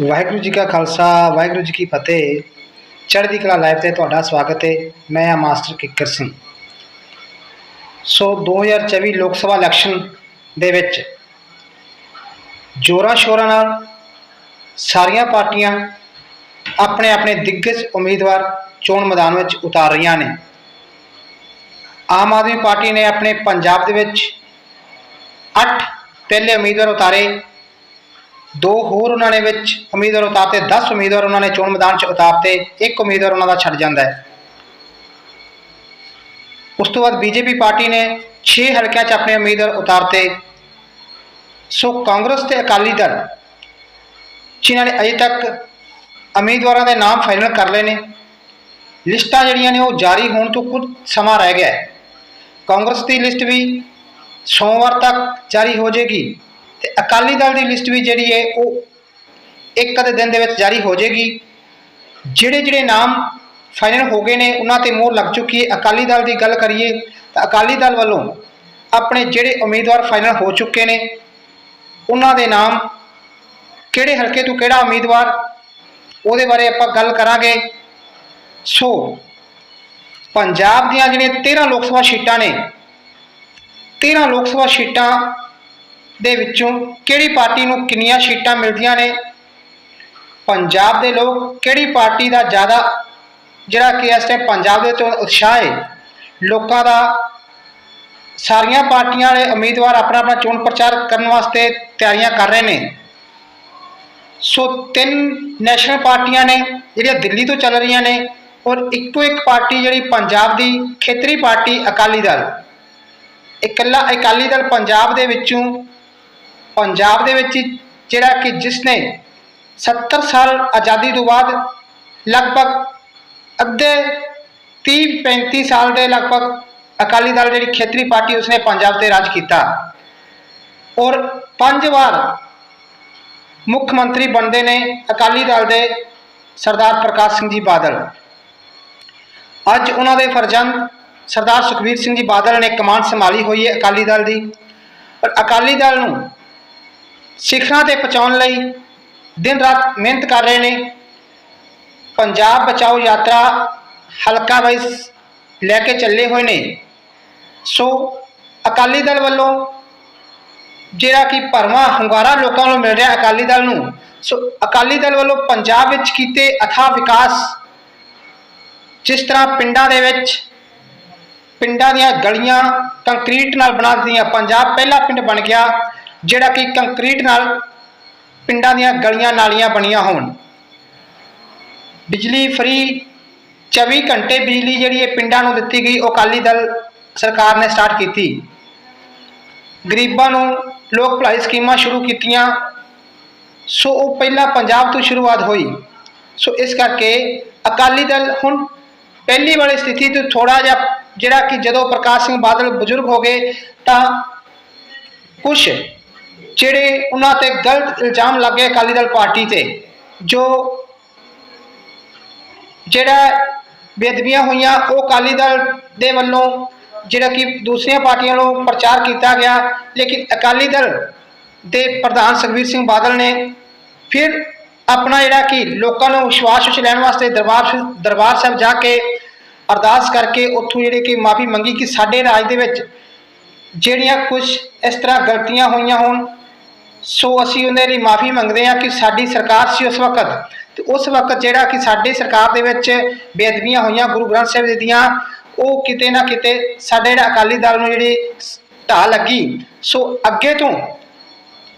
ਵਾਹਿਗੁਰੂ ਜੀ ਕਾ ਖਾਲਸਾ, ਵਾਹਿਗੁਰੂ ਜੀ ਕੀ ਫਤਿਹ। ਚੜ੍ਹਦੀ ਕਲਾ ਲਾਈਵ ਤੇ ਤੁਹਾਡਾ ਸਵਾਗਤ ਹੈ। ਮੈਂ ਆ ਮਾਸਟਰ ਕਿੱਕਰ ਸਿੰਘ। ਸੋ 2024 ਲੋਕ ਸਭਾ ਇਲੈਕਸ਼ਨ ਦੇ ਵਿੱਚ ਜੋਰਾਂ ਸ਼ੋਰਾਂ ਨਾਲ ਸਾਰੀਆਂ ਪਾਰਟੀਆਂ ਆਪਣੇ ਆਪਣੇ ਦਿੱਗਜ ਉਮੀਦਵਾਰ ਚੋਣ ਮੈਦਾਨ ਵਿੱਚ ਉਤਾਰ ਰਹੀਆਂ ਨੇ। ਆਮ ਆਦਮੀ ਪਾਰਟੀ ਨੇ ਆਪਣੇ ਪੰਜਾਬ ਦੇ ਵਿੱਚ 8 ਪਹਿਲੇ ਉਮੀਦਵਾਰ ਉਤਾਰੇ। ਦੋ ਹੋਰ ਉਹਨਾਂ ਨੇ ਵਿੱਚ ਉਮੀਦਵਾਰ ਉਤਾਰਤੇ 10 ਉਮੀਦਵਾਰ ਉਹਨਾਂ ਨੇ ਚੋਣ ਮੈਦਾਨ 'ਚ ਉਤਾਰਤੇ, ਇੱਕ ਉਮੀਦਵਾਰ ਉਹਨਾਂ ਦਾ ਛੱਡ ਜਾਂਦਾ ਹੈ। ਉਸ ਤੋਂ ਬਾਅਦ ਬੀਜੇਪੀ ਪਾਰਟੀ ਨੇ 6 ਹਲਕਿਆਂ 'ਚ ਆਪਣੇ ਉਮੀਦਵਾਰ ਉਤਾਰਤੇ। ਸੋ ਕਾਂਗਰਸ ਤੇ ਅਕਾਲੀ ਦਲ, ਜਿਨ੍ਹਾਂ ਨੇ ਅਜੇ ਤੱਕ ਉਮੀਦਵਾਰਾਂ ਦੇ ਨਾਮ ਫਾਈਨਲ ਕਰ ਲਏ ਨੇ, ਲਿਸਟਾਂ ਜਿਹੜੀਆਂ ਨੇ ਉਹ ਜਾਰੀ ਹੋਣ ਤੋਂ ਕੁਝ ਸਮਾਂ ਰਹਿ ਗਿਆ ਹੈ। ਕਾਂਗਰਸ ਦੀ ਲਿਸਟ ਵੀ ਸੋਮਵਾਰ ਤੱਕ ਜਾਰੀ ਹੋ ਜਾਏਗੀ। ਤੇ ਅਕਾਲੀ ਦਲ ਦੀ ਲਿਸਟ ਵੀ ਜਿਹੜੀ ਹੈ ਉਹ ਇੱਕ ਅੱਧੇ ਦਿਨ ਦੇ ਵਿੱਚ ਜਾਰੀ ਹੋ ਜਾਏਗੀ। ਜਿਹੜੇ ਜਿਹੜੇ ਨਾਮ ਫਾਈਨਲ ਹੋ ਗਏ ਨੇ, ਉਹਨਾਂ ਤੇ ਮੋਹਰ ਲੱਗ ਚੁੱਕੀ ਹੈ। ਅਕਾਲੀ ਦਲ ਦੀ ਗੱਲ ਕਰੀਏ ਤਾਂ ਅਕਾਲੀ ਦਲ ਵੱਲੋਂ ਆਪਣੇ ਜਿਹੜੇ ਉਮੀਦਵਾਰ ਫਾਈਨਲ ਹੋ ਚੁੱਕੇ ਨੇ, ਉਹਨਾਂ ਦੇ ਨਾਮ ਕਿਹੜੇ ਹਲਕੇ ਤੋਂ ਕਿਹੜਾ ਉਮੀਦਵਾਰ, ਉਹਦੇ ਬਾਰੇ ਆਪਾਂ ਗੱਲ ਕਰਾਂਗੇ। ਸੋ, ਪੰਜਾਬ ਦੀਆਂ ਜਿਹੜੀਆਂ 13 ਲੋਕ ਸਭਾ ਸੀਟਾਂ ਨੇ 13 ਲੋਕ ਸਭਾ ਸੀਟਾਂ ਦੇ ਵਿੱਚੋਂ ਕਿਹੜੀ ਪਾਰਟੀ ਨੂੰ ਕਿੰਨੀਆਂ ਸੀਟਾਂ ਮਿਲਦੀਆਂ ਨੇ? ਪੰਜਾਬ ਦੇ ਲੋਕ ਕਿਹੜੀ ਪਾਰਟੀ ਦਾ ਜ਼ਿਆਦਾ, ਜਿਹੜਾ ਕਿ ਇਸ ਟਾਈਮ ਪੰਜਾਬ ਦੇ ਵਿੱਚ ਉਤਸ਼ਾਹ ਹੈ? ਲੋਕਾਂ ਦਾ ਸਾਰੀਆਂ ਪਾਰਟੀਆਂ ਵਾਲੇ ਉਮੀਦਵਾਰ ਆਪਣਾ ਆਪਣਾ ਚੋਣ ਪ੍ਰਚਾਰ ਕਰਨ ਵਾਸਤੇ ਤਿਆਰੀਆਂ ਕਰ ਰਹੇ ਨੇ। ਸੋ ਤਿੰਨ ਨੈਸ਼ਨਲ ਪਾਰਟੀਆਂ ਨੇ ਜਿਹੜੀਆਂ ਦਿੱਲੀ ਤੋਂ ਚੱਲ ਰਹੀਆਂ ਨੇ ਔਰ ਇੱਕੋ ਇੱਕ ਪਾਰਟੀ ਜਿਹੜੀ ਪੰਜਾਬ ਦੀ ਖੇਤਰੀ ਪਾਰਟੀ ਅਕਾਲੀ ਦਲ। ਇਕੱਲਾ ਅਕਾਲੀ ਦਲ ਪੰਜਾਬ ਦੇ ਵਿੱਚੋਂ ਪੰਜਾਬ ਦੇ ਵਿੱਚ ਜਿਹੜਾ ਕਿ ਜਿਸ ਨੇ 70 ਸਾਲ ਆਜ਼ਾਦੀ ਤੋਂ ਬਾਅਦ ਲਗਭਗ ਅੱਧੇ 30 35 ਸਾਲ ਦੇ ਲਗਭਗ ਅਕਾਲੀ ਦਲ ਜਿਹੜੀ ਖੇਤਰੀ ਪਾਰਟੀ ਉਸਨੇ ਪੰਜਾਬ ਤੇ ਰਾਜ ਕੀਤਾ। ਔਰ ਪੰਜ ਵਾਰ ਮੁੱਖ ਮੰਤਰੀ ਬਣਦੇ ਨੇ ਅਕਾਲੀ ਦਲ ਦੇ ਸਰਦਾਰ ਪ੍ਰਕਾਸ਼ ਸਿੰਘ ਜੀ ਬਾਦਲ। ਅੱਜ ਉਹਨਾਂ ਦੇ ਫਰਜ਼ੰਦ ਸਰਦਾਰ ਸੁਖਬੀਰ ਸਿੰਘ ਜੀ ਬਾਦਲ ਨੇ ਕਮਾਂਡ ਸੰਭਾਲੀ ਹੋਈ ਹੈ ਅਕਾਲੀ ਦਲ ਦੀ। ਪਰ ਅਕਾਲੀ ਦਲ ਨੂੰ ਸਿੱਖਾਂ ਤੇ ਪਹੁੰਚਾਉਣ ਲਈ ਦਿਨ ਰਾਤ ਮਿਹਨਤ ਕਰ ਰਹੇ ਨੇ। ਪੰਜਾਬ ਬਚਾਓ ਯਾਤਰਾ ਹਲਕਾ ਵਾਈਜ਼ ਲੈ ਕੇ ਚੱਲੇ ਹੋਏ ਨੇ। ਸੋ ਅਕਾਲੀ ਦਲ ਵੱਲੋਂ ਜਿਹੜਾ ਕਿ ਭਰਵਾਂ ਹੁੰਗਾਰਾ ਲੋਕਾਂ ਨੂੰ ਮਿਲ ਰਿਹਾ ਅਕਾਲੀ ਦਲ ਨੂੰ, ਸੋ ਅਕਾਲੀ ਦਲ ਵੱਲੋਂ ਪੰਜਾਬ ਵਿੱਚ ਕੀਤੇ ਅਥਾ ਵਿਕਾਸ, ਜਿਸ ਤਰ੍ਹਾਂ ਪਿੰਡਾਂ ਦੇ ਵਿੱਚ ਪਿੰਡਾਂ ਦੀਆਂ ਗਲੀਆਂ ਕੰਕਰੀਟ ਨਾਲ ਬਣਾ ਦਿੱਤੀਆਂ, ਪੰਜਾਬ ਪਹਿਲਾ ਪਿੰਡ ਬਣ ਗਿਆ। ਜਿਹੜਾ ਕਿ ਕੰਕਰੀਟ ਨਾਲ ਪਿੰਡਾਂ ਦੀਆਂ ਗਲੀਆਂ ਨਾਲੀਆਂ ਬਣੀਆਂ ਹੋਣ। ਬਿਜਲੀ ਫ੍ਰੀ 24 ਘੰਟੇ ਬਿਜਲੀ ਜਿਹੜੀ ਹੈ ਪਿੰਡਾਂ ਨੂੰ ਦਿੱਤੀ ਗਈ, ਉਹ ਅਕਾਲੀ ਦਲ ਸਰਕਾਰ ਨੇ ਸਟਾਰਟ ਕੀਤੀ। ਗਰੀਬਾਂ ਨੂੰ ਲੋਕ ਭਲਾਈ ਸਕੀਮਾਂ ਸ਼ੁਰੂ ਕੀਤੀਆਂ। ਸੋ ਉਹ ਪਹਿਲਾਂ ਪੰਜਾਬ ਤੋਂ ਸ਼ੁਰੂਆਤ ਹੋਈ। ਸੋ ਇਸ ਕਰਕੇ ਅਕਾਲੀ ਦਲ ਹੁਣ ਪਹਿਲੀ ਵਾਲੀ ਸਥਿਤੀ ਤੋਂ ਥੋੜਾ ਜਿਹਾ ਜਿਹੜਾ ਕਿ ਜਦੋਂ ਪ੍ਰਕਾਸ਼ ਸਿੰਘ ਬਾਦਲ ਬਜ਼ੁਰਗ ਹੋ ਗਏ, ਤਾਂ ਕੁਝ ਜਿਹੜੇ ਉਹਨਾਂ ਤੇ ਗਲਤ ਇਲਜ਼ਾਮ ਲੱਗੇ ਅਕਾਲੀ ਦਲ ਪਾਰਟੀ ਤੇ, ਜੋ ਜਿਹੜਾ ਬੇਦਬੀਆਂ ਹੋਈਆਂ, ਉਹ ਅਕਾਲੀ ਦਲ ਦੇ ਵੱਲੋਂ ਜਿਹੜਾ ਕਿ ਦੂਸਰੀਆਂ ਪਾਰਟੀਆਂ ਵੱਲੋਂ ਪ੍ਰਚਾਰ ਕੀਤਾ ਗਿਆ, ਲੇਕਿਨ ਅਕਾਲੀ ਦਲ ਦੇ ਪ੍ਰਧਾਨ ਸੁਖਬੀਰ ਸਿੰਘ ਬਾਦਲ ਨੇ ਫਿਰ ਆਪਣਾ ਜਿਹੜਾ ਕਿ ਲੋਕਾਂ ਨੂੰ ਵਿਸ਼ਵਾਸ ਵਿੱਚ ਲੈਣ ਵਾਸਤੇ ਦਰਬਾਰ ਦਰਬਾਰ ਸਾਹਿਬ ਜਾ ਕੇ ਅਰਦਾਸ ਕਰਕੇ ਉੱਥੋਂ ਜਿਹੜੇ ਕਿ ਮਾਫੀ ਮੰਗੀ ਕਿ ਸਾਡੇ ਰਾਜ ਦੇ ਵਿੱਚ ਜਿਹੜੀਆਂ ਕੁਝ ਇਸ ਤਰ੍ਹਾਂ ਗਲਤੀਆਂ ਹੋਈਆਂ ਹੋਣ, ਸੋ ਅਸੀਂ ਉਹਨਾਂ ਲਈ ਮਾਫੀ ਮੰਗਦੇ ਹਾਂ ਕਿ ਸਾਡੀ ਸਰਕਾਰ ਸੀ ਉਸ ਵਕਤ। ਤੇ ਉਸ ਵਕਤ ਜਿਹੜਾ ਕਿ ਸਾਡੀ ਸਰਕਾਰ ਦੇ ਵਿੱਚ ਬੇਅਦਬੀਆਂ ਹੋਈਆਂ, ਗੁਰੂ ਗ੍ਰੰਥ ਸਾਹਿਬ ਜੀ ਦੀਆਂ, ਉਹ ਕਿਤੇ ਨਾ ਕਿਤੇ ਸਾਡੇ ਜਿਹੜਾ ਅਕਾਲੀ ਦਲ ਨੂੰ ਜਿਹੜੀ ਢਾਹ ਲੱਗੀ। ਸੋ ਅੱਗੇ ਤੋਂ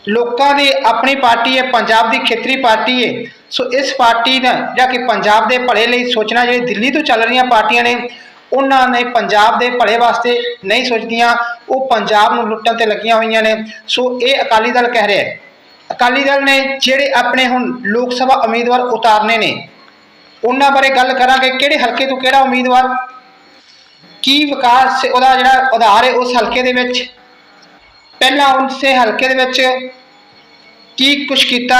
ਲੋਕਾਂ ਦੀ ਆਪਣੀ ਪਾਰਟੀ ਹੈ, ਪੰਜਾਬ ਦੀ ਖੇਤਰੀ ਪਾਰਟੀ ਹੈ। ਸੋ ਇਸ ਪਾਰਟੀ ਨੇ ਜਿਹੜਾ ਕਿ ਪੰਜਾਬ ਦੇ ਭਲੇ ਲਈ ਸੋਚਣਾ, ਜਿਹੜੀ ਦਿੱਲੀ ਤੋਂ ਚੱਲ ਰਹੀਆਂ ਪਾਰਟੀਆਂ ਨੇ ਉਹਨਾਂ ਨੇ ਪੰਜਾਬ ਦੇ ਭਲੇ ਵਾਸਤੇ ਨਹੀਂ ਸੋਚਦੀਆਂ, ਉਹ ਪੰਜਾਬ ਨੂੰ ਲੁੱਟਣ ਤੇ ਲੱਗੀਆਂ ਹੋਈਆਂ ਨੇ। ਸੋ ਇਹ ਅਕਾਲੀ ਦਲ ਕਹਿ ਰਿਹਾ ਹੈ। ਅਕਾਲੀ ਦਲ ਨੇ ਜਿਹੜੇ ਆਪਣੇ ਹੁਣ ਲੋਕ ਸਭਾ ਉਮੀਦਵਾਰ ਉਤਾਰਨੇ ਨੇ, ਉਹਨਾਂ ਬਾਰੇ ਗੱਲ ਕਰਾਂਗੇ, ਕਿਹੜੇ ਹਲਕੇ ਤੋਂ ਕਿਹੜਾ ਉਮੀਦਵਾਰ? ਕੀ ਵਿਕਾਸ ਉਹਦਾ ਜਿਹੜਾ ਆਧਾਰ ਹੈ, ਉਸ ਹਲਕੇ ਦੇ ਵਿੱਚ? ਪਹਿਲਾਂ ਉਸੇ ਹਲਕੇ ਦੇ ਵਿੱਚ ਕੀ ਕੁਝ ਕੀਤਾ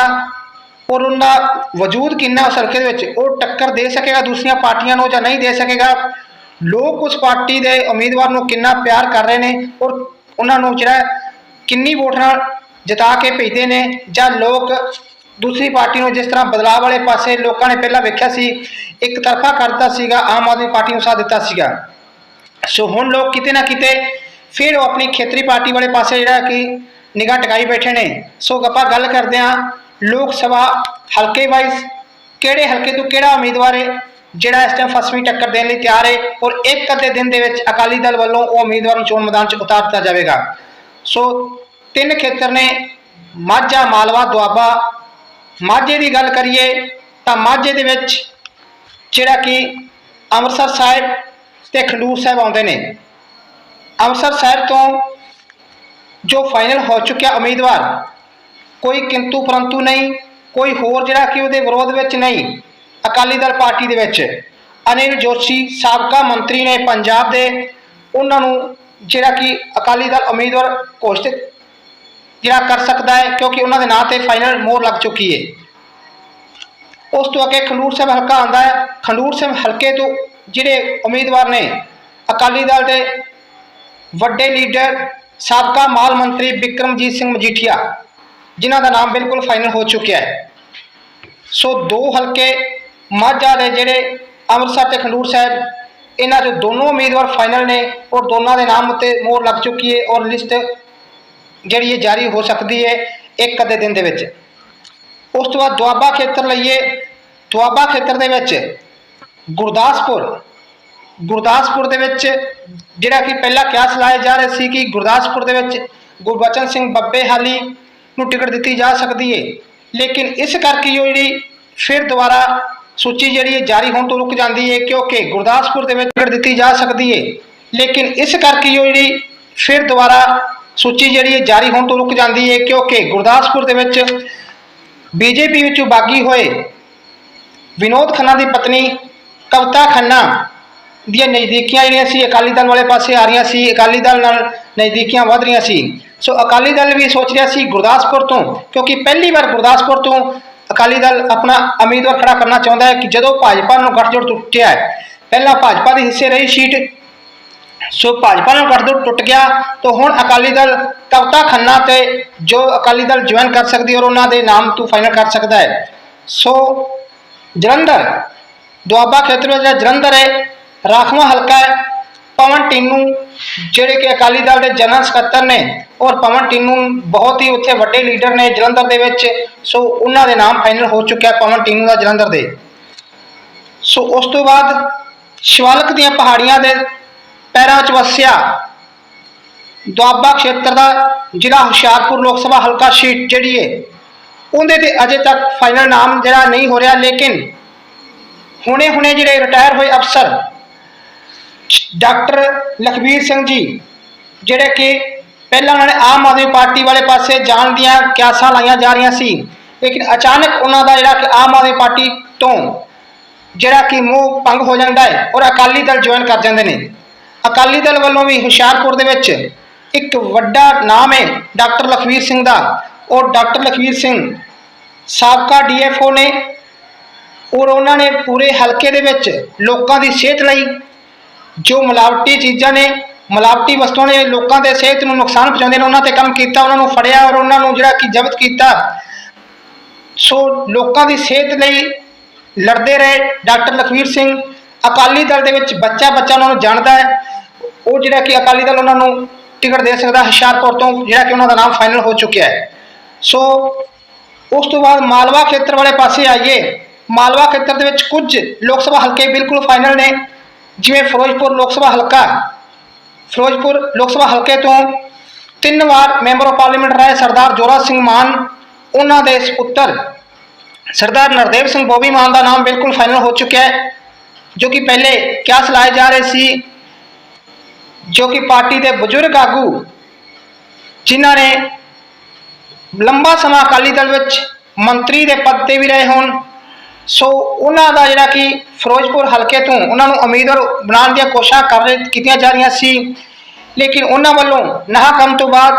ਔਰ ਉਹਦਾ ਵਜੂਦ ਕਿੰਨਾ ਉਸ ਹਲਕੇ ਦੇ ਵਿੱਚ? ਉਹ ਟੱਕਰ ਦੇ ਸਕੇਗਾ ਦੂਸਰੀਆਂ ਪਾਰਟੀਆਂ ਨੂੰ ਜਾਂ ਨਹੀਂ ਦੇ ਸਕੇਗਾ? ਲੋਕ ਉਸ ਪਾਰਟੀ ਦੇ ਉਮੀਦਵਾਰ ਨੂੰ ਕਿੰਨਾ ਪਿਆਰ ਕਰ ਰਹੇ ਨੇ ਔਰ ਉਹਨਾਂ ਨੂੰ ਜਿਹੜਾ ਕਿੰਨੀ ਵੋਟ ਨਾਲ ਜਿਤਾ ਕੇ ਭੇਜਦੇ ਨੇ ਜਾਂ ਲੋਕ ਦੂਸਰੀ ਪਾਰਟੀ ਨੂੰ ਜਿਸ ਤਰ੍ਹਾਂ ਬਦਲਾਅ ਵਾਲੇ ਪਾਸੇ ਲੋਕਾਂ ਨੇ ਪਹਿਲਾਂ ਵੇਖਿਆ ਸੀ, ਇੱਕ ਤਰਫਾ ਕਰਤਾ ਸੀਗਾ, ਆਮ ਆਦਮੀ ਪਾਰਟੀ ਨੂੰ ਸਾਥ ਦਿੱਤਾ ਸੀਗਾ। ਸੋ ਹੁਣ ਲੋਕ ਕਿਤੇ ਨਾ ਕਿਤੇ ਫਿਰ ਉਹ ਆਪਣੀ ਖੇਤਰੀ ਪਾਰਟੀ ਵਾਲੇ ਪਾਸੇ ਜਿਹੜਾ ਕਿ ਨਿਗਾਹ ਟਿਕਾਈ ਬੈਠੇ ਨੇ। ਸੋ ਆਪਾਂ ਗੱਲ ਕਰਦੇ ਹਾਂ ਲੋਕ ਸਭਾ ਹਲਕੇ ਵਾਈਜ਼ ਕਿਹੜੇ ਹਲਕੇ ਤੋਂ ਕਿਹੜਾ ਉਮੀਦਵਾਰ ਹੈ ਜਿਹੜਾ ਇਸ ਟਾਈਮ ਫਸਵੀਂ ਟੱਕਰ ਦੇਣ ਲਈ ਤਿਆਰ ਹੈ ਔਰ ਇੱਕ ਅੱਧੇ ਦਿਨ ਦੇ ਵਿੱਚ ਅਕਾਲੀ ਦਲ ਵੱਲੋਂ ਉਹ ਉਮੀਦਵਾਰ ਨੂੰ ਚੋਣ ਮੈਦਾਨ 'ਚ ਉਤਾਰ ਦਿੱਤਾ ਜਾਵੇਗਾ। ਸੋ ਤਿੰਨ ਖੇਤਰ ਨੇ ਮਾਝਾ, ਮਾਲਵਾ, ਦੁਆਬਾ। ਮਾਝੇ ਦੀ ਗੱਲ ਕਰੀਏ ਤਾਂ ਮਾਝੇ ਦੇ ਵਿੱਚ ਜਿਹੜਾ ਕਿ ਅੰਮ੍ਰਿਤਸਰ ਸਾਹਿਬ ਤੇ ਖਡੂਰ ਸਾਹਿਬ ਆਉਂਦੇ ਨੇ। ਅੰਮ੍ਰਿਤਸਰ ਸਾਹਿਬ ਤੋਂ ਜੋ ਫਾਈਨਲ ਹੋ ਚੁੱਕਿਆ ਉਮੀਦਵਾਰ, ਕੋਈ ਕਿੰਤੂ ਪਰੰਤੂ ਨਹੀਂ, ਕੋਈ ਹੋਰ ਜਿਹੜਾ ਕਿ ਉਹਦੇ ਵਿਰੋਧ ਵਿੱਚ ਨਹੀਂ ਅਕਾਲੀ ਦਲ ਪਾਰਟੀ ਦੇ ਵਿੱਚ। ਅਨਿਲ ਜੋਸ਼ੀ ਸਾਬਕਾ ਮੰਤਰੀ ਨੇ ਪੰਜਾਬ ਦੇ। ਉਹਨਾਂ ਨੂੰ ਜਿਹੜਾ ਕਿ ਅਕਾਲੀ ਦਲ ਉਮੀਦਵਾਰ ਘੋਸ਼ਿਤ ਜਿਹੜਾ ਕਰ ਸਕਦਾ ਹੈ, ਕਿਉਂਕਿ ਉਹਨਾਂ ਦੇ ਨਾਂ ਤੇ ਫਾਈਨਲ ਮੋਹਰ ਲੱਗ ਚੁੱਕੀ ਹੈ। ਉਸ ਤੋਂ ਅੱਗੇ ਖੰਡੂਰ ਸਾਹਿਬ ਹਲਕਾ ਆਂਦਾ ਹੈ। ਖੰਡੂਰ ਸਾਹਿਬ ਹਲਕੇ ਤੋਂ ਜਿਹੜੇ ਉਮੀਦਵਾਰ ਨੇ, ਅਕਾਲੀ ਦਲ ਦੇ ਵੱਡੇ ਲੀਡਰ ਸਾਬਕਾ ਮਾਲ ਮੰਤਰੀ ਬਿਕਰਮਜੀਤ ਸਿੰਘ ਮਜੀਠੀਆ, ਜਿਨ੍ਹਾਂ ਦਾ ਨਾਮ ਬਿਲਕੁਲ ਫਾਈਨਲ ਹੋ ਚੁੱਕਿਆ ਹੈ। ਸੋ ਦੋ ਹਲਕੇ ਮਾਝਾ ਦੇ ਜਿਹੜੇ ਅੰਮ੍ਰਿਤਸਰ ਤੇ ਖੰਡੂਰ ਸਾਹਿਬ, ਇਹਨਾਂ ਚੋਂ ਦੋਨੋਂ ਉਮੀਦਵਾਰ ਫਾਈਨਲ ਨੇ ਔਰ ਦੋਨਾਂ ਦੇ ਨਾਮ ਉੱਤੇ ਮੋਹਰ ਲੱਗ ਚੁੱਕੀ ਹੈ ਔਰ ਲਿਸਟ ਜਿਹੜੀ ਇਹ ਜਾਰੀ ਹੋ ਸਕਦੀ ਹੈ ਇੱਕ ਅੱਧੇ ਦਿਨ ਦੇ ਵਿੱਚ। ਉਸ ਤੋਂ ਬਾਅਦ ਦੁਆਬਾ ਖੇਤਰ ਲਈਏ, ਦੁਆਬਾ ਖੇਤਰ ਦੇ ਵਿੱਚ ਗੁਰਦਾਸਪੁਰ ਗੁਰਦਾਸਪੁਰ ਦੇ ਵਿੱਚ ਜਿਹੜਾ ਕਿ ਪਹਿਲਾਂ ਕਿਆਸ ਲਾਇਆ ਜਾ ਰਿਹਾ ਸੀ ਕਿ ਗੁਰਦਾਸਪੁਰ ਦੇ ਵਿੱਚ ਗੁਰਬਚਨ ਸਿੰਘ ਬੱਬੇ ਹਾਲੀ ਨੂੰ ਟਿਕਟ ਦਿੱਤੀ ਜਾ ਸਕਦੀ ਹੈ। ਲੇਕਿਨ ਇਸ ਕਰਕੇ ਉਹ ਜਿਹੜੀ ਫਿਰ ਦੁਬਾਰਾ ਸੂਚੀ ਜਿਹੜੀ ਹੈ ਜਾਰੀ ਹੋਣ ਤੋਂ ਰੁਕ ਜਾਂਦੀ ਹੈ ਕਿਉਂਕਿ ਗੁਰਦਾਸਪੁਰ ਦੇ ਵਿੱਚ ਟਿਕਟ ਦਿੱਤੀ ਜਾ ਸਕਦੀ ਹੈ। ਲੇਕਿਨ ਇਸ ਕਰਕੇ ਉਹ ਜਿਹੜੀ ਫਿਰ ਦੁਬਾਰਾ ਸੂਚੀ ਜਿਹੜੀ ਹੈ ਜਾਰੀ ਹੋਣ ਤੋਂ ਰੁਕ ਜਾਂਦੀ ਹੈ ਕਿਉਂਕਿ ਗੁਰਦਾਸਪੁਰ ਦੇ ਵਿੱਚ ਬੀਜੇਪੀ ਵਿੱਚੋਂ ਬਾਗੀ ਹੋਏ ਵਿਨੋਦ ਖੰਨਾ ਦੀ ਪਤਨੀ ਕਵਿਤਾ ਖੰਨਾ ਦੀਆਂ ਨਜ਼ਦੀਕੀਆਂ ਜਿਹੜੀਆਂ ਸੀ, ਅਕਾਲੀ ਦਲ ਵਾਲੇ ਪਾਸੇ ਆ ਰਹੀਆਂ ਸੀ, ਅਕਾਲੀ ਦਲ ਨਾਲ ਨਜ਼ਦੀਕੀਆਂ ਵਧ ਰਹੀਆਂ ਸੀ। ਸੋ ਅਕਾਲੀ ਦਲ ਵੀ ਸੋਚ ਰਿਹਾ ਸੀ ਗੁਰਦਾਸਪੁਰ ਤੋਂ, ਕਿਉਂਕਿ ਪਹਿਲੀ ਵਾਰ ਗੁਰਦਾਸਪੁਰ ਤੋਂ ਅਕਾਲੀ ਦਲ ਆਪਣਾ ਉਮੀਦਵਾਰ ਖੜਾ ਕਰਨਾ ਚਾਹੁੰਦਾ ਹੈ ਕਿ ਜਦੋਂ ਭਾਜਪਾ ਨੂੰ ਗੱਠਜੋੜ ਟੁੱਟਿਆ ਹੈ, ਪਹਿਲਾਂ ਭਾਜਪਾ ਦੇ ਹਿੱਸੇ ਰਹੀ ਸੀਟ। ਸੋ ਭਾਜਪਾ ਨਾਲ ਗੱਠਜੋੜ ਟੁੱਟ ਗਿਆ ਤਾਂ ਹੁਣ ਅਕਾਲੀ ਦਲ ਕਵਤਾ ਖੰਨਾ ਤੇ ਜੋ ਅਕਾਲੀ ਦਲ ਜੁਆਇਨ ਕਰ ਸਕਦੀ ਔਰ ਉਹਨਾਂ ਦੇ ਨਾਮ ਤੋਂ ਫਾਈਨਲ ਕਰ ਸਕਦਾ ਹੈ। ਸੋ ਜਲੰਧਰ, ਦੁਆਬਾ ਖੇਤਰ ਵਿੱਚ ਜਿਹੜਾ ਜਲੰਧਰ ਹੈ, ਰਾਖਵਾਂ ਹਲਕਾ ਹੈ ਪਵਨ ਟੀਨੂ, ਜਿਹੜੇ ਕਿ ਅਕਾਲੀ ਦਲ ਦੇ ਜਨਰਲ ਸਕੱਤਰ ਨੇ ਔਰ ਪਵਨ ਟੀਨੂ ਬਹੁਤ ਹੀ ਉੱਥੇ ਵੱਡੇ ਲੀਡਰ ਨੇ ਜਲੰਧਰ ਦੇ ਵਿੱਚ, ਸੋ ਉਹਨਾਂ ਦੇ ਨਾਮ ਫਾਈਨਲ ਹੋ ਚੁੱਕਿਆ ਪਵਨ ਟੀਨੂ ਦਾ ਜਲੰਧਰ ਦੇ। ਸੋ ਉਸ ਤੋਂ ਬਾਅਦ ਸ਼ਿਵਾਲਕ ਦੀਆਂ ਪਹਾੜੀਆਂ ਦੇ ਪੈਰਾਂ 'ਚ ਵਸਿਆ ਦੁਆਬਾ ਖੇਤਰ ਦਾ ਜ਼ਿਲ੍ਹਾ ਹੁਸ਼ਿਆਰਪੁਰ ਲੋਕ ਸਭਾ ਹਲਕਾ ਸੀਟ ਜਿਹੜੀ ਹੈ, ਉਹਦੇ ਤੇ ਅਜੇ ਤੱਕ ਫਾਈਨਲ ਨਾਮ ਜਿਹੜਾ ਨਹੀਂ ਹੋ ਰਿਹਾ, ਲੇਕਿਨ ਹੁਣੇ ਹੁਣੇ ਜਿਹੜੇ ਰਿਟਾਇਰ ਹੋਏ ਅਫਸਰ ਡਾਕਟਰ ਲਖਬੀਰ ਸਿੰਘ ਜੀ, ਜਿਹੜੇ ਕਿ ਪਹਿਲਾਂ ਉਹਨਾਂ ਨੇ ਆਮ ਆਦਮੀ ਪਾਰਟੀ ਵਾਲੇ ਪਾਸੇ ਜਾਣ ਦੀਆਂ ਕਿਆਸਾਂ ਲਾਈਆਂ ਜਾ ਰਹੀਆਂ ਸੀ, ਲੇਕਿਨ ਅਚਾਨਕ ਉਹਨਾਂ ਦਾ ਜਿਹੜਾ ਕਿ ਆਮ ਆਦਮੀ ਪਾਰਟੀ ਤੋਂ ਜਿਹੜਾ ਕਿ ਮੂੰਹ ਭੰਗ ਹੋ ਜਾਂਦਾ ਹੈ, ਔਰ ਅਕਾਲੀ ਦਲ ਜੁਆਇਨ ਕਰ ਜਾਂਦੇ ਨੇ। ਅਕਾਲੀ ਦਲ ਵੱਲੋਂ ਵੀ ਹੁਸ਼ਿਆਰਪੁਰ ਦੇ ਵਿੱਚ ਇੱਕ ਵੱਡਾ ਨਾਮ ਹੈ ਡਾਕਟਰ ਲਖਵੀਰ ਸਿੰਘ ਦਾ। ਔਰ ਡਾਕਟਰ ਲਖਵੀਰ ਸਿੰਘ ਸਾਬਕਾ ਡੀਐਫਓ ਨੇ, ਔਰ ਉਹਨਾਂ ਨੇ ਪੂਰੇ ਹਲਕੇ ਦੇ ਵਿੱਚ ਲੋਕਾਂ ਦੀ ਸਿਹਤ ਲਈ ਜੋ ਮਿਲਾਵਟੀ ਚੀਜ਼ਾਂ ਨੇ, ਮਿਲਾਵਟੀ ਵਸਤੂਆਂ ਨੇ, ਲੋਕਾਂ ਦੇ ਸਿਹਤ ਨੂੰ ਨੁਕਸਾਨ ਪਹੁੰਚਾਉਂਦੇ ਨੇ, ਉਹਨਾਂ ਤੇ ਕੰਮ ਕੀਤਾ, ਉਹਨਾਂ ਨੂੰ ਫੜਿਆ ਔਰ ਉਹਨਾਂ ਨੂੰ ਜਿਹੜਾ ਕਿ ਜ਼ਬਤ ਕੀਤਾ। ਸੋ ਲੋਕਾਂ ਦੀ ਸਿਹਤ ਲਈ ਲੜਦੇ ਰਹੇ ਡਾਕਟਰ ਲਖਵੀਰ ਸਿੰਘ। ਅਕਾਲੀ ਦਲ ਦੇ ਵਿੱਚ ਬੱਚਾ ਬੱਚਾ ਉਹਨਾਂ ਨੂੰ ਜਾਣਦਾ ਹੈ। ਉਹ ਜਿਹੜਾ ਕਿ ਅਕਾਲੀ ਦਲ ਉਹਨਾਂ ਨੂੰ ਟਿਕਟ ਦੇ ਸਕਦਾ ਹੁਸ਼ਿਆਰਪੁਰ ਤੋਂ, ਜਿਹੜਾ ਕਿ ਉਹਨਾਂ ਦਾ ਨਾਮ ਫਾਈਨਲ ਹੋ ਚੁੱਕਿਆ ਹੈ। ਸੋ ਉਸ ਤੋਂ ਬਾਅਦ ਮਾਲਵਾ ਖੇਤਰ ਵਾਲੇ ਪਾਸੇ ਆਈਏ। ਮਾਲਵਾ ਖੇਤਰ ਦੇ ਵਿੱਚ ਕੁਝ ਲੋਕ ਸਭਾ ਹਲਕੇ ਬਿਲਕੁਲ ਫਾਈਨਲ ਨੇ। ਜਿਵੇਂ ਫਿਰੋਜ਼ਪੁਰ ਲੋਕ ਸਭਾ ਹਲਕਾ ਫਿਰੋਜ਼ਪੁਰ ਲੋਕ ਸਭਾ ਹਲਕੇ ਤੋਂ ਤਿੰਨ ਵਾਰ ਮੈਂਬਰ ਆਫ ਪਾਰਲੀਮੈਂਟ ਰਹੇ ਸਰਦਾਰ ਜੋਰਾ ਸਿੰਘ ਮਾਨ, ਉਹਨਾਂ ਦੇ ਸੁਪੁੱਤਰ ਸਰਦਾਰ ਨਰਦੇਵ ਸਿੰਘ ਬੋਬੀ ਮਾਨ ਦਾ ਨਾਮ ਬਿਲਕੁਲ ਫਾਈਨਲ ਹੋ ਚੁੱਕਿਆ ਹੈ, ਜੋ ਕਿ ਪਹਿਲੇ ਕਿਆਸ ਲਾਏ ਜਾ ਰਹੇ ਸੀ? ਜੋ ਕਿ ਪਾਰਟੀ ਦੇ ਬਜ਼ੁਰਗ ਆਗੂ ਜਿਨ੍ਹਾਂ ਨੇ ਲੰਬਾ ਸਮਾਂ ਅਕਾਲੀ ਦਲ ਵਿੱਚ ਮੰਤਰੀ ਦੇ ਪਦ ਤੇ ਵੀ ਰਹੇ ਹੋਣ ਸੋ ਉਹਨਾਂ ਦਾ ਜਿਹੜਾ ਕਿ ਫਿਰੋਜ਼ਪੁਰ ਹਲਕੇ ਤੋਂ ਉਹਨਾਂ ਨੂੰ ਉਮੀਦਵਾਰ ਬਣਾਉਣ ਦੀਆਂ ਕੋਸ਼ਿਸ਼ਾਂ ਕਰ ਰਹੇ ਕੀਤੀਆਂ ਜਾ ਰਹੀਆਂ ਸੀ। ਲੇਕਿਨ ਉਹਨਾਂ ਵੱਲੋਂ ਨਾਹ ਕੰਮ ਤੋਂ ਬਾਅਦ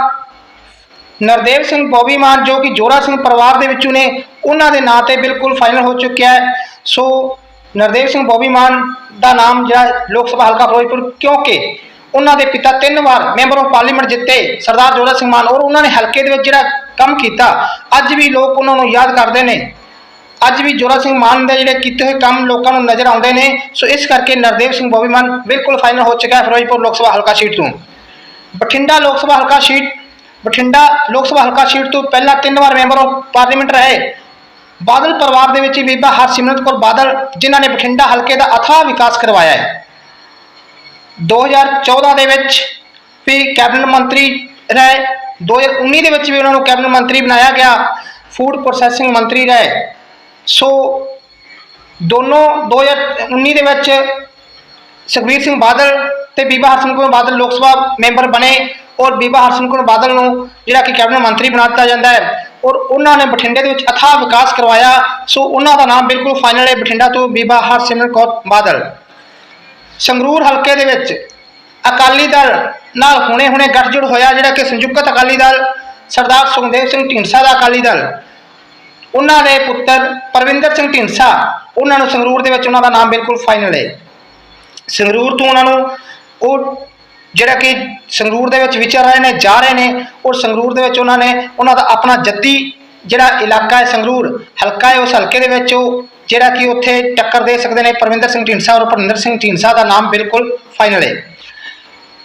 ਨਰਦੇਵ ਸਿੰਘ ਬੋਬੀ ਮਾਨ ਜੋ ਕਿ ਜੋਰਾ ਸਿੰਘ ਪਰਿਵਾਰ ਦੇ ਵਿੱਚੋਂ ਨੇ, ਉਹਨਾਂ ਦੇ ਨਾਂ ਤੇ ਬਿਲਕੁਲ ਫਾਈਨਲ ਹੋ ਚੁੱਕਿਆ ਹੈ। ਸੋ ਨਰਦੇਵ ਸਿੰਘ ਬੋਬੀ ਮਾਨ ਦਾ ਨਾਮ ਜਿਹੜਾ ਲੋਕ ਸਭਾ ਹਲਕਾ ਫਿਰੋਜ਼ਪੁਰ, ਕਿਉਂਕਿ ਉਹਨਾਂ ਦੇ ਪਿਤਾ ਤਿੰਨ ਵਾਰ ਮੈਂਬਰ ਆਫ ਪਾਰਲੀਮੈਂਟ ਜਿੱਤੇ, ਸਰਦਾਰ ਜੋਰਾ ਸਿੰਘ ਮਾਨ, ਔਰ ਉਹਨਾਂ ਨੇ ਹਲਕੇ ਦੇ ਵਿੱਚ ਜਿਹੜਾ ਕੰਮ ਕੀਤਾ, ਅੱਜ ਵੀ ਲੋਕ ਉਹਨਾਂ ਨੂੰ ਯਾਦ ਕਰਦੇ ਨੇ। ਅੱਜ ਵੀ ਜੋਰਾ ਸਿੰਘ ਮਾਨ ਦੇ ਜਿਹੜੇ ਕੀਤੇ ਹੋਏ ਕੰਮ ਲੋਕਾਂ ਨੂੰ ਨਜ਼ਰ ਆਉਂਦੇ ਨੇ, ਸੋ ਇਸ ਕਰਕੇ ਨਰਦੇਵ ਸਿੰਘ ਬੋਬੀ ਮਾਨ ਬਿਲਕੁਲ ਫਾਈਨਲ ਹੋ ਚੁੱਕਾ ਹੈ ਫਿਰੋਜ਼ਪੁਰ ਲੋਕ ਸਭਾ ਹਲਕਾ ਸੀਟ ਤੋਂ। ਬਠਿੰਡਾ ਲੋਕ ਸਭਾ ਹਲਕਾ ਸੀਟ, ਬਠਿੰਡਾ ਲੋਕ ਸਭਾ ਹਲਕਾ ਸੀਟ ਤੋਂ ਪਹਿਲਾਂ ਤਿੰਨ ਵਾਰ ਮੈਂਬਰ ਆਫ ਪਾਰਲੀਮੈਂਟ ਰਹੇ। ਬਾਦਲ ਪਰਿਵਾਰ ਦੇ ਵਿੱਚ ਬੀਬਾ ਹਰਸਿਮਰਤ ਕੌਰ ਬਾਦਲ, ਜਿਨ੍ਹਾਂ ਨੇ ਬਠਿੰਡਾ ਹਲਕੇ ਦਾ ਅਥਾਹ ਵਿਕਾਸ ਕਰਵਾਇਆ ਹੈ। 2014 ਦੇ ਵਿੱਚ ਵੀ ਕੈਬਨਿਟ ਮੰਤਰੀ ਰਹੇ 2019 ਦੇ ਵਿੱਚ ਵੀ ਉਹਨਾਂ ਨੂੰ ਕੈਬਨਿਟ ਮੰਤਰੀ ਬਣਾਇਆ ਗਿਆ, ਫੂਡ ਪ੍ਰੋਸੈਸਿੰਗ ਮੰਤਰੀ ਰਹੇ। ਸੋ ਦੋਨੋਂ 2019 ਦੇ ਵਿੱਚ ਸੁਖਬੀਰ ਸਿੰਘ ਬਾਦਲ ਤੇ ਬੀਬਾ ਹਰਸਿਮਰਤ ਕੌਰ ਬਾਦਲ ਲੋਕ ਸਭਾ ਮੈਂਬਰ ਬਣੇ ਔਰ ਬੀਬਾ ਹਰਸਿਮਰਤ ਕੌਰ ਬਾਦਲ ਨੂੰ ਜਿਹੜਾ ਕਿ ਕੈਬਨਿਟ ਮੰਤਰੀ ਬਣਾ ਦਿੱਤਾ ਜਾਂਦਾ ਹੈ ਔਰ ਉਹਨਾਂ ਨੇ ਬਠਿੰਡੇ ਦੇ ਵਿੱਚ ਅਥਾਹ ਵਿਕਾਸ ਕਰਵਾਇਆ। ਸੋ ਉਹਨਾਂ ਦਾ ਨਾਮ ਬਿਲਕੁਲ ਫਾਈਨਲ ਹੈ ਬਠਿੰਡਾ ਤੋਂ ਬੀਬਾ ਹਰਸਿਮਰਤ ਕੌਰ ਬਾਦਲ। ਸੰਗਰੂਰ ਹਲਕੇ ਦੇ ਵਿੱਚ ਅਕਾਲੀ ਦਲ ਨਾਲ ਹੁਣੇ ਹੁਣੇ ਗੱਠਜੋੜ ਹੋਇਆ ਜਿਹੜਾ ਕਿ ਸੰਯੁਕਤ ਅਕਾਲੀ ਦਲ ਸਰਦਾਰ ਸੁਖਦੇਵ ਸਿੰਘ ਢੀਂਡਸਾ ਦਾ ਅਕਾਲੀ ਦਲ। ਉਹਨਾਂ ਦੇ ਪੁੱਤਰ ਪਰਵਿੰਦਰ ਸਿੰਘ ਢੀਂਡਸਾ, ਉਹਨਾਂ ਨੂੰ ਸੰਗਰੂਰ ਦੇ ਵਿੱਚ ਉਹਨਾਂ ਦਾ ਨਾਮ ਬਿਲਕੁਲ ਫਾਈਨਲ ਹੈ। ਸੰਗਰੂਰ ਤੋਂ ਉਹਨਾਂ ਨੂੰ ਉਹ ਜਿਹੜਾ ਕਿ ਸੰਗਰੂਰ ਦੇ ਵਿੱਚ ਵਿਚਰ ਰਹੇ ਨੇ, ਜਾ ਰਹੇ ਨੇ ਔਰ ਸੰਗਰੂਰ ਦੇ ਵਿੱਚ ਉਹਨਾਂ ਨੇ ਉਹਨਾਂ ਦਾ ਆਪਣਾ ਜੱਦੀ ਜਿਹੜਾ ਇਲਾਕਾ ਹੈ ਸੰਗਰੂਰ, ਹਲਕਾ ਹੈ ਉਸ ਹਲਕੇ ਦੇ ਵਿੱਚ ਉਹ ਜਿਹੜਾ ਕਿ ਉੱਥੇ ਟੱਕਰ ਦੇ ਸਕਦੇ ਨੇ ਪਰਵਿੰਦਰ ਸਿੰਘ ਢੀਂਡਸਾ ਔਰ ਪਰਵਿੰਦਰ ਸਿੰਘ ਢੀਂਡਸਾ ਦਾ ਨਾਮ ਬਿਲਕੁਲ ਫਾਈਨਲ ਹੈ।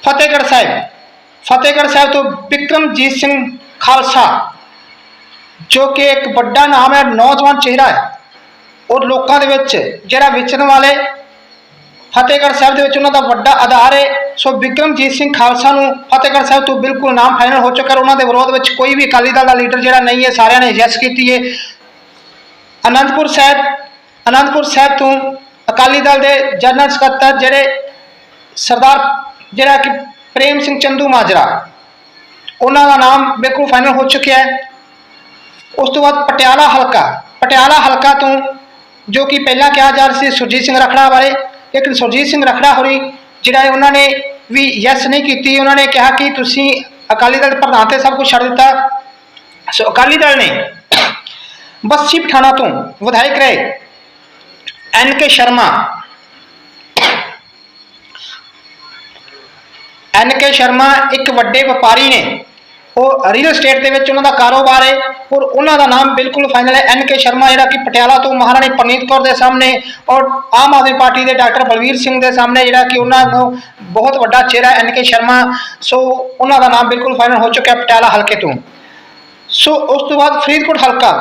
ਫਤਿਹਗੜ੍ਹ ਸਾਹਿਬ ਫਤਿਹਗੜ੍ਹ ਸਾਹਿਬ ਤੋਂ ਵਿਕਰਮਜੀਤ ਸਿੰਘ ਖਾਲਸਾ ਜੋ ਕਿ ਇੱਕ ਵੱਡਾ ਨਾਮ ਹੈ, ਨੌਜਵਾਨ ਚਿਹਰਾ ਹੈ। ਔਰ ਲੋਕਾਂ ਦੇ ਵਿੱਚ ਜਿਹੜਾ ਵਿਚਰਨ ਵਾਲੇ ਫਤਿਹਗੜ੍ਹ ਸਾਹਿਬ ਦੇ ਵਿੱਚ ਉਹਨਾਂ ਦਾ ਵੱਡਾ ਆਧਾਰ ਹੈ। ਸੋ ਬਿਕਰਮਜੀਤ ਸਿੰਘ ਖਾਲਸਾ ਨੂੰ ਫਤਿਹਗੜ੍ਹ ਸਾਹਿਬ ਤੋਂ ਬਿਲਕੁਲ ਨਾਮ ਫਾਈਨਲ ਹੋ ਚੁੱਕਾ ਉਹਨਾਂ ਦੇ ਵਿਰੋਧ ਵਿੱਚ ਕੋਈ ਵੀ ਅਕਾਲੀ ਦਲ ਦਾ ਲੀਡਰ ਜਿਹੜਾ ਨਹੀਂ ਹੈ, ਸਾਰਿਆਂ ਨੇ ਯੈਸ ਕੀਤੀ ਹੈ। ਅਨੰਦਪੁਰ ਸਾਹਿਬ ਅਨੰਦਪੁਰ ਸਾਹਿਬ ਤੋਂ ਅਕਾਲੀ ਦਲ ਦੇ ਜਨਰਲ ਸਕੱਤਰ ਜਿਹੜੇ ਸਰਦਾਰ ਜਿਹੜਾ ਕਿ ਪ੍ਰੇਮ ਸਿੰਘ ਚੰਦੂ ਮਾਜਰਾ, ਉਹਨਾਂ ਦਾ ਨਾਮ ਬਿਲਕੁਲ ਫਾਈਨਲ ਹੋ ਚੁੱਕਿਆ ਹੈ। ਉਸ ਤੋਂ ਬਾਅਦ ਪਟਿਆਲਾ ਹਲਕਾ ਪਟਿਆਲਾ ਹਲਕਾ ਤੋਂ ਜੋ ਕਿ ਪਹਿਲਾਂ ਕਿਹਾ ਜਾ ਰਿਹਾ ਸੀ ਸੁਰਜੀਤ ਸਿੰਘ ਰਖੜਾ ਬਾਰੇ, ਲੇਕਿਨ ਸੁਰਜੀਤ ਸਿੰਘ ਰਖੜਾ ਹੋਰੀ ਜਿਹੜਾ ਉਹਨਾਂ ਨੇ ਵੀ ਯੈਸ ਨਹੀਂ ਕੀਤੀ, ਉਹਨਾਂ ਨੇ ਕਿਹਾ ਕਿ ਤੁਸੀਂ ਅਕਾਲੀ ਦਲ ਪ੍ਰਧਾਨ ਤੇ ਸਭ ਕੁਝ ਛੱਡ ਦਿੱਤਾ। ਸੋ ਅਕਾਲੀ ਦਲ ਨੇ ਬੱਸੀ ਪਠਾਣਾ ਤੋਂ ਵਿਧਾਇਕ ਰਹੇ ਐਨ ਕੇ ਸ਼ਰਮਾ। ਐਨ ਕੇ ਸ਼ਰਮਾ ਇੱਕ ਵੱਡੇ ਵਪਾਰੀ ਨੇ। ਉਹ ਰੀਅਲ ਏਸਟੇਟ ਦੇ ਵਿੱਚ ਉਹਨਾਂ ਦਾ ਕਾਰੋਬਾਰ ਹੈ ਔਰ ਉਹਨਾਂ ਦਾ ਨਾਮ ਬਿਲਕੁਲ ਫਾਈਨਲ ਹੈ ਐਨ ਕੇ ਸ਼ਰਮਾ, ਜਿਹੜਾ ਕਿ ਪਟਿਆਲਾ ਤੋਂ ਮਹਾਰਾਣੀ ਪਰਨੀਤ ਕੌਰ ਦੇ ਸਾਹਮਣੇ ਔਰ ਆਮ ਆਦਮੀ ਪਾਰਟੀ ਦੇ ਡਾਕਟਰ ਬਲਵੀਰ ਸਿੰਘ ਦੇ ਸਾਹਮਣੇ, ਜਿਹੜਾ ਕਿ ਉਹਨਾਂ ਨੂੰ ਬਹੁਤ ਵੱਡਾ ਚਿਹਰਾ ਐਨ ਕੇ ਸ਼ਰਮਾ। ਸੋ ਉਹਨਾਂ ਦਾ ਨਾਮ ਬਿਲਕੁਲ ਫਾਈਨਲ ਹੋ ਚੁੱਕਿਆ ਪਟਿਆਲਾ ਹਲਕੇ ਤੋਂ। ਸੋ ਉਸ ਤੋਂ ਬਾਅਦ ਫਰੀਦਕੋਟ ਹਲਕਾ।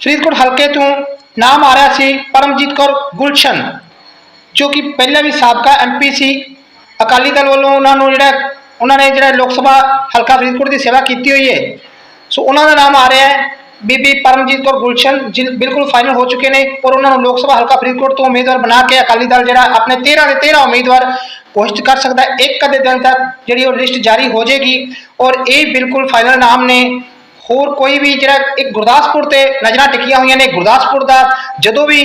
ਫਰੀਦਕੋਟ ਹਲਕੇ ਤੋਂ ਨਾਮ ਆ ਰਿਹਾ ਸੀ ਪਰਮਜੀਤ ਕੌਰ ਗੁਲਸ਼ਨ, ਜੋ ਕਿ ਪਹਿਲਾਂ ਵੀ ਸਾਬਕਾ ਐਮਪੀ ਸੀ। ਅਕਾਲੀ ਦਲ ਵੱਲੋਂ ਉਹਨਾਂ ਨੂੰ ਜਿਹੜਾ ਉਹਨਾਂ ਨੇ ਜਿਹੜਾ ਲੋਕ ਸਭਾ ਹਲਕਾ ਫਰੀਦਕੋਟ ਦੀ ਸੇਵਾ ਕੀਤੀ ਹੋਈ ਹੈ। ਸੋ ਉਹਨਾਂ ਦਾ ਨਾਮ ਆ ਰਿਹਾ ਹੈ ਬੀਬੀ ਪਰਮਜੀਤ ਕੌਰ ਗੁਲਸ਼ਨ ਜਿ ਬਿਲਕੁਲ ਫਾਈਨਲ ਹੋ ਚੁੱਕੇ ਨੇ ਔਰ ਉਹਨਾਂ ਨੂੰ ਲੋਕ ਸਭਾ ਹਲਕਾ ਫਰੀਦਕੋਟ ਤੋਂ ਉਮੀਦਵਾਰ ਬਣਾ ਕੇ ਅਕਾਲੀ ਦਲ ਜਿਹੜਾ ਆਪਣੇ 13 ਦੇ 13 ਉਮੀਦਵਾਰ ਘੋਸ਼ਿਤ ਕਰ ਸਕਦਾ ਹੈ। ਇੱਕ ਅੱਧੇ ਦਿਨ ਤੱਕ ਜਿਹੜੀ ਉਹ ਲਿਸਟ ਜਾਰੀ ਹੋ ਜਾਏਗੀ ਔਰ ਇਹ ਬਿਲਕੁਲ ਫਾਈਨਲ ਨਾਮ ਨੇ। ਹੋਰ ਕੋਈ ਵੀ ਜਿਹੜਾ ਇੱਕ ਗੁਰਦਾਸਪੁਰ ਤੇ ਨਜ਼ਰਾਂ ਟਿਕੀਆਂ ਹੋਈਆਂ ਨੇ, ਗੁਰਦਾਸਪੁਰ ਦਾ ਜਦੋਂ ਵੀ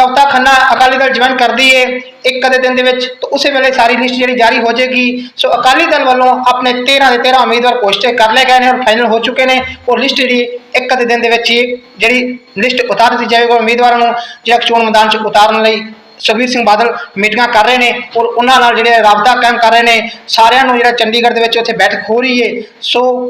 ਕਵਤਾ ਖੰਨਾ ਅਕਾਲੀ ਦਲ ਜੁਆਇਨ ਕਰਦੀ ਏ, ਇੱਕ ਕਦੇ ਦਿਨ ਦੇ ਵਿੱਚ, ਤਾਂ ਉਸੇ ਵੇਲੇ ਸਾਰੀ ਲਿਸਟ ਜਿਹੜੀ ਜਾਰੀ ਹੋ ਜਾਏਗੀ। ਸੋ ਅਕਾਲੀ ਦਲ ਵੱਲੋਂ ਆਪਣੇ 13 ਦੇ 13 ਉਮੀਦਵਾਰ ਘੋਸ਼ਿਤ ਕਰ ਲਏ ਗਏ ਨੇ ਔਰ ਫਾਈਨਲ ਹੋ ਚੁੱਕੇ ਨੇ। ਔਰ ਲਿਸਟ ਜਿਹੜੀ ਇੱਕ ਕਦੇ ਦਿਨ ਦੇ ਵਿੱਚ ਹੀ ਜਿਹੜੀ ਲਿਸਟ ਉਤਾਰ ਦਿੱਤੀ ਜਾਵੇਗੀ ਔਰ ਉਮੀਦਵਾਰਾਂ ਨੂੰ ਜਿਹੜਾ ਚੋਣ ਮੈਦਾਨ 'ਚ ਉਤਾਰਨ ਲਈ ਸੁਖਬੀਰ ਸਿੰਘ ਬਾਦਲ ਮੀਟਿੰਗਾਂ ਕਰ ਰਹੇ ਨੇ ਔਰ ਉਹਨਾਂ ਨਾਲ ਜਿਹੜੇ ਰਾਬਤਾ ਕਾਇਮ ਕਰ ਰਹੇ ਨੇ। ਸਾਰਿਆਂ ਨੂੰ ਜਿਹੜਾ ਚੰਡੀਗੜ੍ਹ ਦੇ ਵਿੱਚ ਉੱਥੇ ਬੈਠਕ ਹੋ ਰਹੀ ਏ। ਸੋ